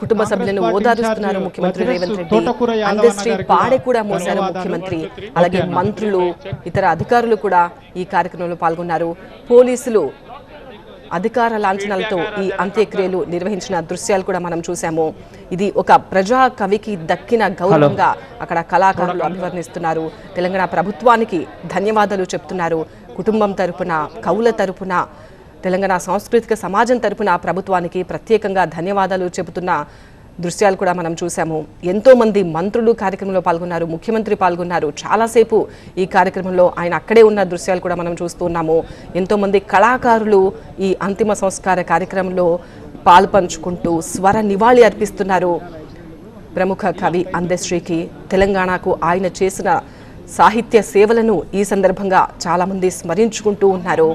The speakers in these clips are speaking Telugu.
కుటుంబ సభ్యులను ఓదారుస్తున్నారు ముఖ్యమంత్రి రేవంత్ రెడ్డి. అందశ్రీ పాడే కూడా మోశారు ముఖ్యమంత్రి. అలాగే మంత్రులు ఇతర అధికారులు కూడా ఈ కార్యక్రమంలో పాల్గొన్నారు. పోలీసులు అధికార లాంఛనాలతో ఈ అంత్యక్రియలు నిర్వహించిన దృశ్యాలు కూడా మనం చూసాము ఇది ఒక ప్రజా కవికి దక్కిన గౌరవంగా అక్కడ కళాకారులు అభివర్ణిస్తున్నారు. తెలంగాణ ప్రభుత్వానికి ధన్యవాదాలు చెప్తున్నారు. కుటుంబం తరపున కవుల తరపున తెలంగాణ సాంస్కృతిక సమాజం తరపున ప్రభుత్వానికి ప్రత్యేకంగా ధన్యవాదాలు చెబుతున్న దృశ్యాలు కూడా మనం చూసాము ఎంతోమంది మంత్రులు కార్యక్రమంలో పాల్గొన్నారు ముఖ్యమంత్రి పాల్గొన్నారు. చాలాసేపు ఈ కార్యక్రమంలో ఆయన అక్కడే ఉన్న దృశ్యాలు కూడా మనం చూస్తూ ఉన్నాము. కళాకారులు ఈ అంతిమ సంస్కార కార్యక్రమంలో పాల్పంచుకుంటూ స్వర నివాళి అర్పిస్తున్నారు. ప్రముఖ కవి అందశ్రీకి తెలంగాణకు ఆయన చేసిన సాహిత్య సేవలను ఈ సందర్భంగా చాలామంది స్మరించుకుంటూ ఉన్నారు.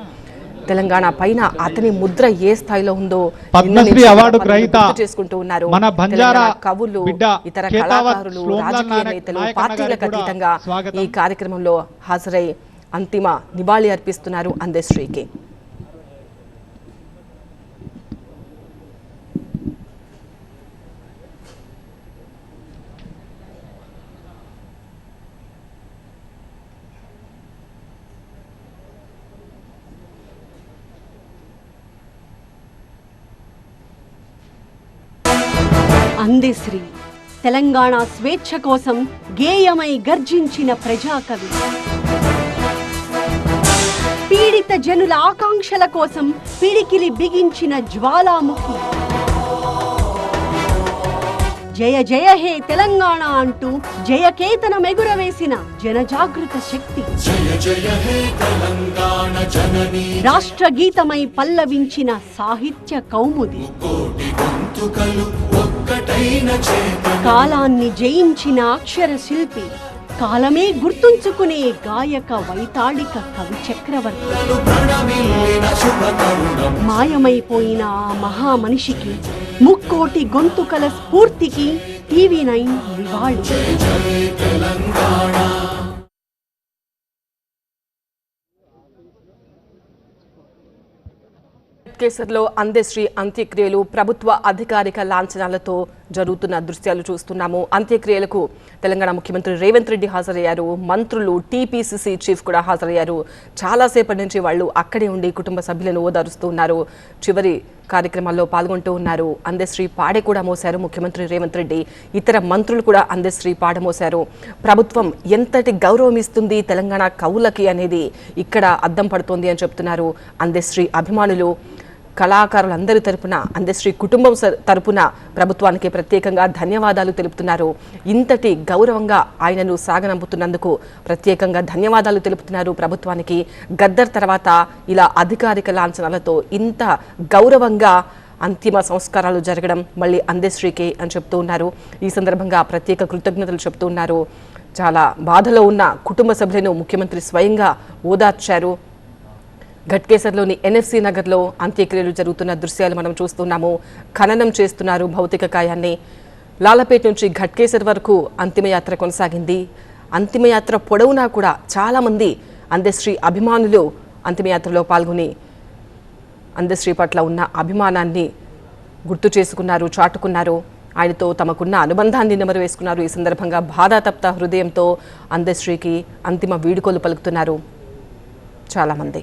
తెలంగాణ పైన అతని ముద్ర ఏ స్థాయిలో ఉందో పద్మశ్రీ అవార్డు గ్రహీత చేసుకుంటూ ఉన్నారు మన బంజారా తెలంగాణ కవులు ఇతర కళాకారులు రాజకీయ నేతలు పార్టీలకు అతీతంగా. ఈ కార్యక్రమంలో హాజరై అంతిమ నివాళి అర్పిస్తున్నారు అందశ్రీకి అందెశ్రీ తెలంగాణ స్వేచ్ఛ కోసం గేయమై గర్జించిన ప్రజాకవి. పీడిత జనుల ఆకాంక్షల కోసం పిడికిలి బిగించిన జ్వాలాముఖి. జయ జయ హే తెలంగాణ అంటూ జయకేతనం ఎగురవేసిన జనజాగృత శక్తి. రాష్ట్ర గీతమై పల్లవించిన సాహిత్య కౌముది. కాలాన్ని జయించిన అక్షర శిల్పి కాలమే గుర్తుంచుకునే గాయక వైతాళిక కవి చక్రవర్తి. మాయమైపోయిన ఆ మహామనిషికి ముక్కోటి గొంతుకల స్ఫూర్తికి టీవీ నైన్ నివాళి కేసర్లో అందశ్రీ అంత్యక్రియలు ప్రభుత్వ అధికారిక లాంఛనాలతో జరుగుతున్న దృశ్యాలు చూస్తున్నాము. అంత్యక్రియలకు తెలంగాణ ముఖ్యమంత్రి రేవంత్ రెడ్డి హాజరయ్యారు. మంత్రులు టీపీసీసీ చీఫ్ కూడా హాజరయ్యారు. చాలాసేపటి నుంచి వాళ్ళు అక్కడే ఉండి కుటుంబ సభ్యులను ఓదారుస్తూ ఉన్నారు. చివరి కార్యక్రమాల్లో పాల్గొంటూ ఉన్నారు. అందశ్రీ పాడే కూడా మోశారు ముఖ్యమంత్రి రేవంత్ రెడ్డి. ఇతర మంత్రులు కూడా అందశ్రీ పాడ మోశారు. ప్రభుత్వం ఎంతటి గౌరవం ఇస్తుంది తెలంగాణ కవులకి అనేది ఇక్కడ అద్దం పడుతోంది అని చెప్తున్నారు అందశ్రీ అభిమానులు. కళాకారులందరి తరపున అందశ్రీ కుటుంబం స- తరపున ప్రభుత్వానికి ప్రత్యేకంగా ధన్యవాదాలు తెలుపుతున్నారు. ఇంతటి గౌరవంగా ఆయనను సాగనంపుతున్నందుకు ప్రత్యేకంగా ధన్యవాదాలు తెలుపుతున్నారు ప్రభుత్వానికి. గద్దర్ తర్వాత ఇలా అధికారిక లాంఛనాలతో ఇంత గౌరవంగా అంతిమ సంస్కారాలు జరగడం మళ్ళీ అందశ్రీకే అని చెప్తూ ఉన్నారు. ఈ సందర్భంగా ప్రత్యేక కృతజ్ఞతలు చెప్తూ ఉన్నారు. చాలా బాధలో ఉన్న కుటుంబ సభ్యులను ముఖ్యమంత్రి స్వయంగా ఓదార్చారు. ఘట్కేసర్లోని ఎన్ఎఫ్సి నగర్లో అంత్యక్రియలు జరుగుతున్న దృశ్యాలు మనం చూస్తున్నాము. ఖననం చేస్తున్నారు భౌతిక కాయాన్ని. లాలపేట నుంచి ఘట్కేసర్ వరకు అంతిమయాత్ర కొనసాగింది. అంతిమయాత్ర పొడవునా కూడా చాలామంది అందశ్రీ అభిమానులు అంతిమయాత్రలో పాల్గొని అందశ్రీ పట్ల ఉన్న అభిమానాన్ని గుర్తు చేసుకున్నారు చాటుకున్నారు. ఆయనతో తమకున్న అనుబంధాన్ని నెమరు వేసుకున్నారు ఈ సందర్భంగా బాధాతప్త హృదయంతో అందశ్రీకి అంతిమ వీడుకోలు పలుకుతున్నారు చాలామంది.